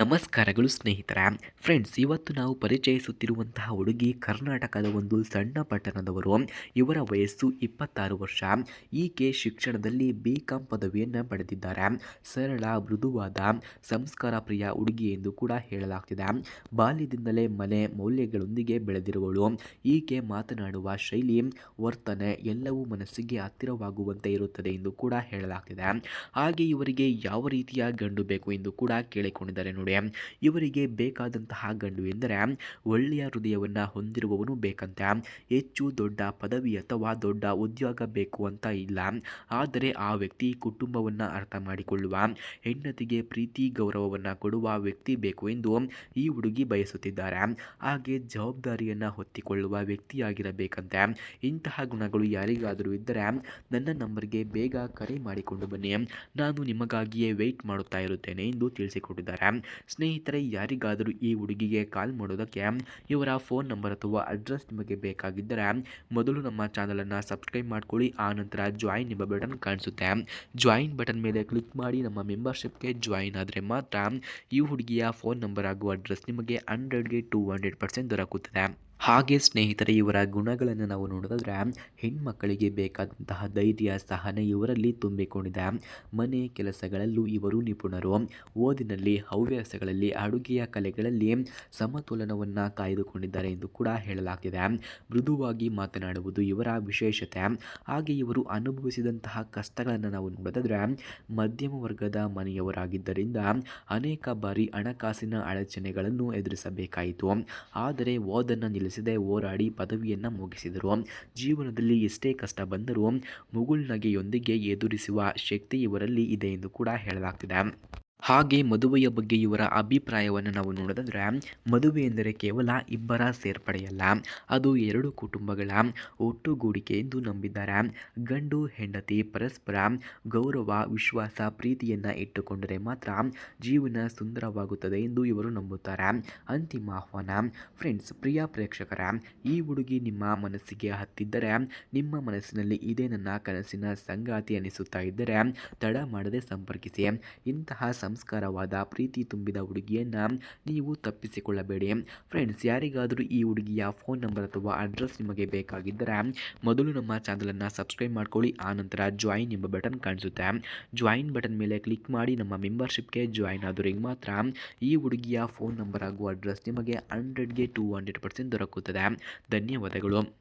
ನಮಸ್ಕಾರಗಳು ಸ್ನೇಹಿತರ. ಫ್ರೆಂಡ್ಸ್ ಇವತ್ತು ನಾವು ಪರಿಚಯಿಸುತ್ತಿರುವಂತಹ ಹುಡುಗಿ ಕರ್ನಾಟಕದ ಒಂದು ಸಣ್ಣ ಪಟ್ಟಣದವರು. ಇವರ ವಯಸ್ಸು ಇಪ್ಪತ್ತಾರು ವರ್ಷ. ಈಕೆ ಶಿಕ್ಷಣದಲ್ಲಿ ಬಿ ಕಾಂ ಪದವಿಯನ್ನು ಪಡೆದಿದ್ದಾರೆ. ಸರಳ, ಮೃದುವಾದ, ಸಂಸ್ಕಾರ ಪ್ರಿಯ ಹುಡುಗಿ ಎಂದು ಕೂಡ ಹೇಳಲಾಗ್ತಿದೆ. ಬಾಲ್ಯದಿಂದಲೇ ಮನೆ ಮೌಲ್ಯಗಳೊಂದಿಗೆ ಬೆಳೆದಿರುವಳು. ಈಕೆ ಮಾತನಾಡುವ ಶೈಲಿ, ವರ್ತನೆ ಎಲ್ಲವೂ ಮನಸ್ಸಿಗೆ ಹತ್ತಿರವಾಗುವಂತೆ ಇರುತ್ತದೆ ಎಂದು ಕೂಡ ಹೇಳಲಾಗ್ತಿದೆ. ಹಾಗೆ ಇವರಿಗೆ ಯಾವ ರೀತಿಯ ಗಂಡು ಬೇಕು ಎಂದು ಕೂಡ ಕೇಳಿಕೊಂಡಿದ್ದಾರೆ ಇವರಿಗೆ ಬೇಕಾದಂತಹ ಗಂಡು ಎಂದರೆ ಒಳ್ಳೆಯ ಹೃದಯವನ್ನು ಹೊಂದಿರುವವನು ಬೇಕಂತೆ. ಹೆಚ್ಚು ದೊಡ್ಡ ಪದವಿ ಅಥವಾ ದೊಡ್ಡ ಉದ್ಯೋಗ ಬೇಕು ಅಂತ ಇಲ್ಲ. ಆದರೆ ಆ ವ್ಯಕ್ತಿ ಕುಟುಂಬವನ್ನು ಅರ್ಥ ಮಾಡಿಕೊಳ್ಳುವ, ಹೆಂಡತಿಗೆ ಪ್ರೀತಿ, ಗೌರವವನ್ನು ಕೊಡುವ ವ್ಯಕ್ತಿ ಬೇಕು ಎಂದು ಈ ಹುಡುಗಿ ಬಯಸುತ್ತಿದ್ದಾರೆ. ಹಾಗೆ ಜವಾಬ್ದಾರಿಯನ್ನು ಹೊತ್ತಿಕೊಳ್ಳುವ ವ್ಯಕ್ತಿಯಾಗಿರಬೇಕಂತೆ. ಇಂತಹ ಗುಣಗಳು ಯಾರಿಗಾದರೂ ಇದ್ದರೆ ನನ್ನ ನಂಬರ್ಗೆ ಬೇಗ ಕರೆ ಮಾಡಿಕೊಂಡು ಬನ್ನಿ. ನಾನು ನಿಮಗಾಗಿಯೇ ವೆಯ್ಟ್ ಮಾಡುತ್ತಾ ಇರುತ್ತೇನೆ ಎಂದು ತಿಳಿಸಿಕೊಟ್ಟಿದ್ದಾರೆ. ಸ್ನೇಹಿತರೆ, ಯಾರಿಗಾದರೂ ಈ ಹುಡುಗಿಗೆ ಕಾಲ್ ಮಾಡೋದಕ್ಕೆ ಇವರ ಫೋನ್ ನಂಬರ್ ಅಥವಾ ಅಡ್ರೆಸ್ ನಿಮಗೆ ಬೇಕಾಗಿದ್ದರೆ ಮೊದಲು ನಮ್ಮ ಚಾನಲನ್ನು ಸಬ್ಸ್ಕ್ರೈಬ್ ಮಾಡ್ಕೊಳ್ಳಿ. ಆ ನಂತರ ಜಾಯಿನ್ ಎಂಬ ಬಟನ್ ಕಾಣಿಸುತ್ತೆ. ಜಾಯಿನ್ ಬಟನ್ ಮೇಲೆ ಕ್ಲಿಕ್ ಮಾಡಿ ನಮ್ಮ ಮೆಂಬರ್ಶಿಪ್ಗೆ ಜಾಯಿನ್ ಆದರೆ ಮಾತ್ರ ಈ ಹುಡುಗಿಯ ಫೋನ್ ನಂಬರ್ ಹಾಗೂ ಅಡ್ರೆಸ್ ನಿಮಗೆ ಹಂಡ್ರೆಡ್ಗೆ ಟೂ ಹಂಡ್ರೆಡ್ ಪರ್ಸೆಂಟ್ ದೊರಕುತ್ತದೆ. ಹಾಗೆ ಸ್ನೇಹಿತರೆ, ಇವರ ಗುಣಗಳನ್ನು ನಾವು ನೋಡೋದಾದರೆ ಹೆಣ್ಮಕ್ಕಳಿಗೆ ಬೇಕಾದಂತಹ ಧೈರ್ಯ, ಸಹನೆ ಇವರಲ್ಲಿ ತುಂಬಿಕೊಂಡಿದೆ. ಮನೆ ಕೆಲಸಗಳಲ್ಲೂ ಇವರು ನಿಪುಣರು. ಓದಿನಲ್ಲಿ, ಹವ್ಯಾಸಗಳಲ್ಲಿ, ಅಡುಗೆಯ ಕಲೆಗಳಲ್ಲಿ ಸಮತೋಲನವನ್ನು ಕಾಯ್ದುಕೊಂಡಿದ್ದಾರೆ ಎಂದು ಕೂಡ ಹೇಳಲಾಗಿದೆ ಮೃದುವಾಗಿ ಮಾತನಾಡುವುದು ಇವರ ವಿಶೇಷತೆ. ಹಾಗೆ ಇವರು ಅನುಭವಿಸಿದಂತಹ ಕಷ್ಟಗಳನ್ನು ನಾವು ನೋಡೋದಾದರೆ ಮಧ್ಯಮ ವರ್ಗದ ಮನೆಯವರಾಗಿದ್ದರಿಂದ ಅನೇಕ ಬಾರಿ ಹಣಕಾಸಿನ ಅಡಚಣೆಗಳನ್ನು ಎದುರಿಸಬೇಕಾಯಿತು. ಆದರೆ ಓದನ್ನು ನಿಲ್ಲಿಸದೆ ಹೋರಾಡಿ ಪದವಿಯನ್ನು ಮುಗಿಸಿದರು. ಜೀವನದಲ್ಲಿ ಎಷ್ಟೇ ಕಷ್ಟ ಬಂದರೂ ಮುಗುಳ್ನಗೆಯೊಂದಿಗೆ ಎದುರಿಸುವ ಶಕ್ತಿ ಇವರಲ್ಲಿ ಇದೆ ಎಂದು ಕೂಡ ಹೇಳಲಾಗ್ತಿದೆ. ಹಾಗೆ ಮದುವೆಯ ಬಗ್ಗೆ ಇವರ ಅಭಿಪ್ರಾಯವನ್ನು ನಾವು ನೋಡೋದಾದ್ರೆ, ಮದುವೆ ಎಂದರೆ ಕೇವಲ ಇಬ್ಬರ ಸೇರ್ಪಡೆಯಲ್ಲ, ಅದು ಎರಡು ಕುಟುಂಬಗಳ ಒಟ್ಟುಗೂಡಿಕೆ ಎಂದು ನಂಬಿದ್ದಾರೆ. ಗಂಡು, ಹೆಂಡತಿ ಪರಸ್ಪರ ಗೌರವ, ವಿಶ್ವಾಸ, ಪ್ರೀತಿಯನ್ನು ಇಟ್ಟುಕೊಂಡರೆ ಮಾತ್ರ ಜೀವನ ಸುಂದರವಾಗುತ್ತದೆ ಎಂದು ಇವರು ನಂಬುತ್ತಾರೆ. ಅಂತಿಮ ಆಹ್ವಾನ ಫ್ರೆಂಡ್ಸ್ ಪ್ರಿಯ ಪ್ರೇಕ್ಷಕರ, ಈ ಹುಡುಗಿ ನಿಮ್ಮ ಮನಸ್ಸಿಗೆ ಹತ್ತಿದ್ದರೆ, ನಿಮ್ಮ ಮನಸ್ಸಿನಲ್ಲಿ ಇದೇ ನನ್ನ ಕನಸಿನ ಸಂಗಾತಿ ಅನಿಸುತ್ತಾ ಇದ್ದರೆ, ತಡ ಮಾಡದೆ ಸಂಪರ್ಕಿಸಿ. ಇಂತಹ ಸಂಸ್ಕಾರವಾದ, ಪ್ರೀತಿ ತುಂಬಿದ ಹುಡುಗಿಯನ್ನು ನೀವು ತಪ್ಪಿಸಿಕೊಳ್ಳಬೇಡಿ. ಫ್ರೆಂಡ್ಸ್ ಯಾರಿಗಾದರೂ ಈ ಹುಡುಗಿಯ ಫೋನ್ ನಂಬರ್ ಅಥವಾ ಅಡ್ರೆಸ್ ನಿಮಗೆ ಬೇಕಾಗಿದ್ದರೆ ಮೊದಲು ನಮ್ಮ ಚಾನಲನ್ನು ಸಬ್ಸ್ಕ್ರೈಬ್ ಮಾಡ್ಕೊಳ್ಳಿ ಆನಂತರ ಜಾಯಿನ್ ಎಂಬ ಬಟನ್ ಕಾಣಿಸುತ್ತೆ. ಜಾಯಿನ್ ಬಟನ್ ಮೇಲೆ ಕ್ಲಿಕ್ ಮಾಡಿ ನಮ್ಮ ಮೆಂಬರ್ಶಿಪ್ಗೆ ಜಾಯಿನ್ ಆದವರಿಗೆ ಮಾತ್ರ ಈ ಹುಡುಗಿಯ ಫೋನ್ ನಂಬರ್ ಹಾಗೂ ಅಡ್ರೆಸ್ ನಿಮಗೆ ಹಂಡ್ರೆಡ್ಗೆ ಟೂ ಹಂಡ್ರೆಡ್ ಪರ್ಸೆಂಟ್ ದೊರಕುತ್ತದೆ. ಧನ್ಯವಾದಗಳು.